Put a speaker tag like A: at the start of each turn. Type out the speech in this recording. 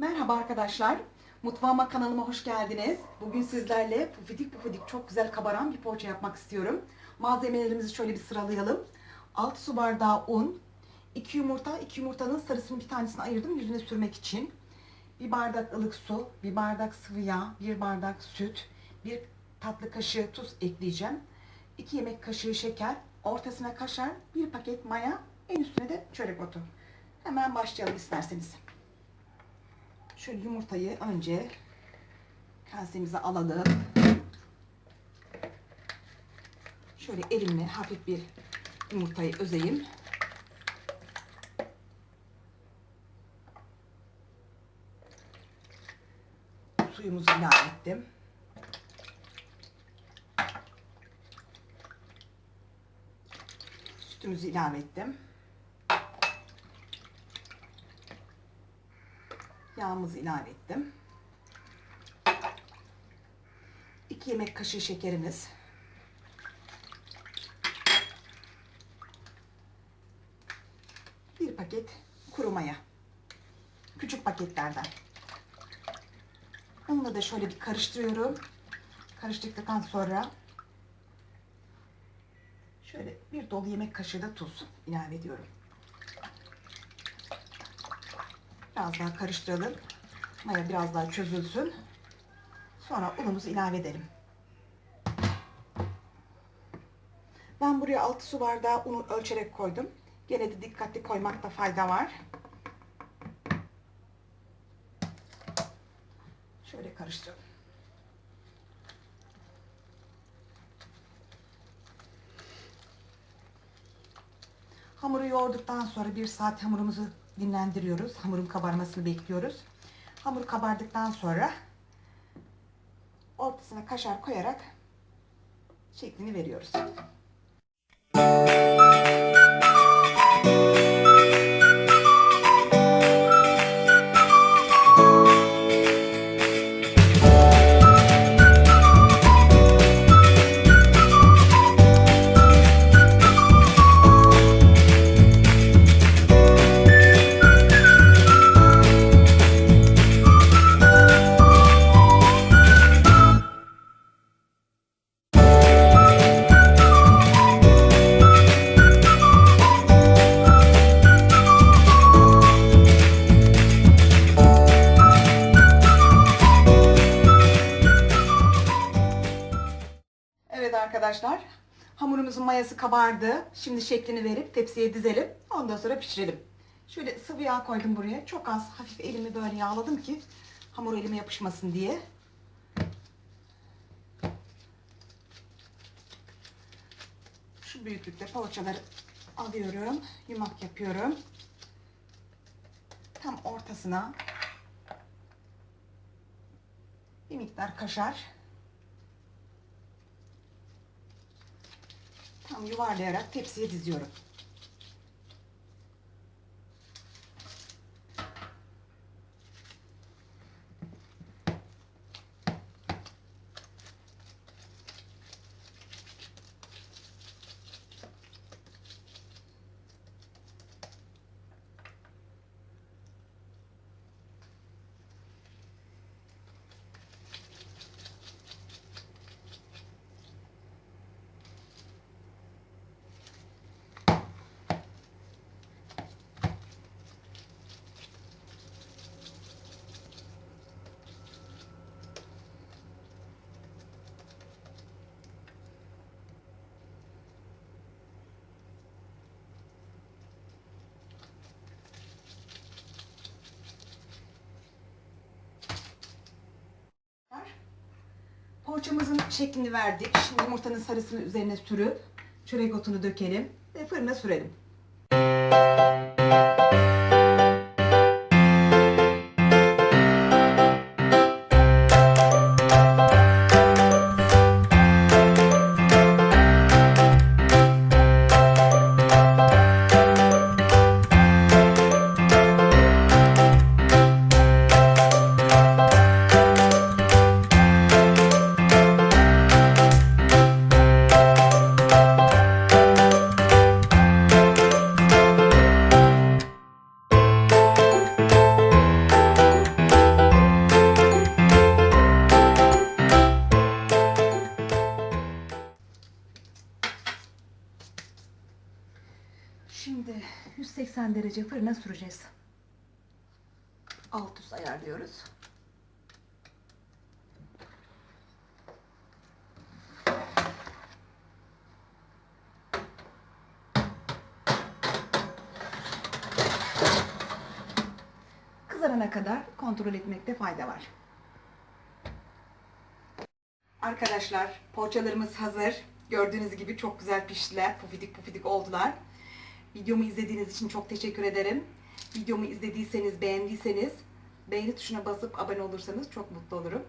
A: Merhaba arkadaşlar. Mutfağıma kanalıma hoş geldiniz. Bugün sizlerle pufidik pufidik çok güzel kabaran bir poğaça yapmak istiyorum. Malzemelerimizi şöyle bir sıralayalım. 6 su bardağı un, 2 yumurta, 2 yumurtanın sarısını bir tanesini ayırdım yüzüne sürmek için. 1 bardak ılık su, 1 bardak sıvı yağ, 1 bardak süt, 1 tatlı kaşığı tuz ekleyeceğim. 2 yemek kaşığı şeker, ortasına kaşar, 1 paket maya, en üstüne de çörek otu. Hemen başlayalım isterseniz. Şöyle yumurtayı önce kasemize alalım. Şöyle elimle hafif bir yumurtayı özeyim. Suyumuzu ilave ettim. Sütümüzü ilave ettim. Yağımızı ilave ettim. 2 yemek kaşığı şekerimiz. Bir paket kuru maya. Küçük paketlerden. Onunla da şöyle bir karıştırıyorum. Karıştırdıktan sonra şöyle bir dolu yemek kaşığı da tuz ilave ediyorum. Biraz daha karıştıralım. Maya biraz daha çözülsün. Sonra unumuzu ilave edelim. Ben buraya 6 su bardağı unu ölçerek koydum. Gene de dikkatli koymakta fayda var. Şöyle karıştıralım. Hamuru yoğurduktan sonra bir saat hamurumuzu dinlendiriyoruz. Hamurun kabarmasını bekliyoruz. Hamur kabardıktan sonra ortasına kaşar koyarak şeklini veriyoruz. Arkadaşlar. Hamurumuzun mayası kabardı. Şimdi şeklini verip tepsiye dizelim. Ondan sonra pişirelim. Şöyle sıvı yağ koydum buraya. Çok az hafif elimi böyle yağladım ki hamur elime yapışmasın diye. Şu büyüklükte poğaçaları alıyorum. Yumak yapıyorum. Tam ortasına bir miktar kaşar Tam yuvarlayarak tepsiye diziyorum. Poğaçamızın şeklini verdik. Şimdi yumurtanın sarısını üzerine sürüp çörek otunu dökelim ve fırına sürelim. 180 derece fırına süreceğiz. Alt üst ayarlıyoruz. Kızarana kadar kontrol etmekte fayda var. Arkadaşlar poğaçalarımız hazır. Gördüğünüz gibi çok güzel piştiler. Pufidik pufidik oldular. Videomu izlediğiniz için çok teşekkür ederim. Videomu izlediyseniz, beğendiyseniz beğeni tuşuna basıp abone olursanız çok mutlu olurum.